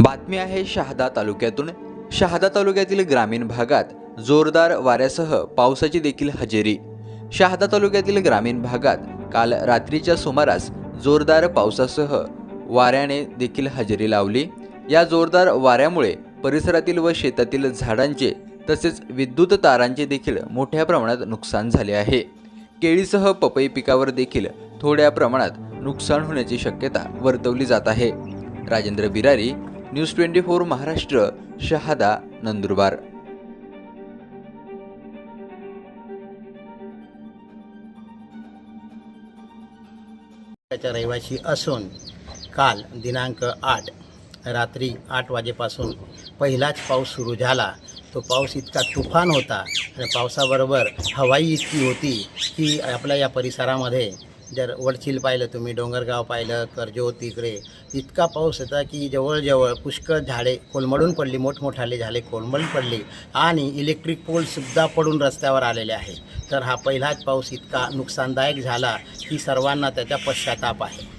बातमी आहे शहादा तालुक्यातून. शहादा तालुक्यातील ग्रामीण भागात जोरदार वाऱ्यासह पावसाची देखील हजेरी. शहादा तालुक्यातील ग्रामीण भागात काल रात्रीच्या सुमारास जोरदार पावसासह वाऱ्याने देखील हजेरी लावली. या जोरदार वाऱ्यामुळे परिसरातील व शेतातील झाडांचे तसेच विद्युत तारांचे देखील मोठ्या प्रमाणात नुकसान झाले आहे. केळीसह पपई पिकावर देखील थोड्या प्रमाणात नुकसान होण्याची शक्यता वर्तवली जात आहे. Rajendra Birari news twenty four Maharashtra Shahada Nandurbar. रहिवासी असून काल दिनांक आठ रात्री आठ वाजेपासून पहिलाच पाऊस सुरू झाला. तो पाऊस इतका तुफान होता आणि पावसाबरोबर हवाई इतकी होती की आपल्या या परिसरामध्ये जर वडचिल पाहिलं तुम्ही डोंगरगाव पाहिलं कर्जोत तिकडे इतका पाऊस होता की जवळजवळ पुष्कळ झाडे कोलमडून पडली मोठमोठाले झाले कोलमडून पडली आणि इलेक्ट्रिक पोलसुद्धा पडून रस्त्यावर आलेले आहे तर हा पहिलाच पाऊस इतका नुकसानदायक झाला की सर्वांना त्याचा पश्चाताप आहे.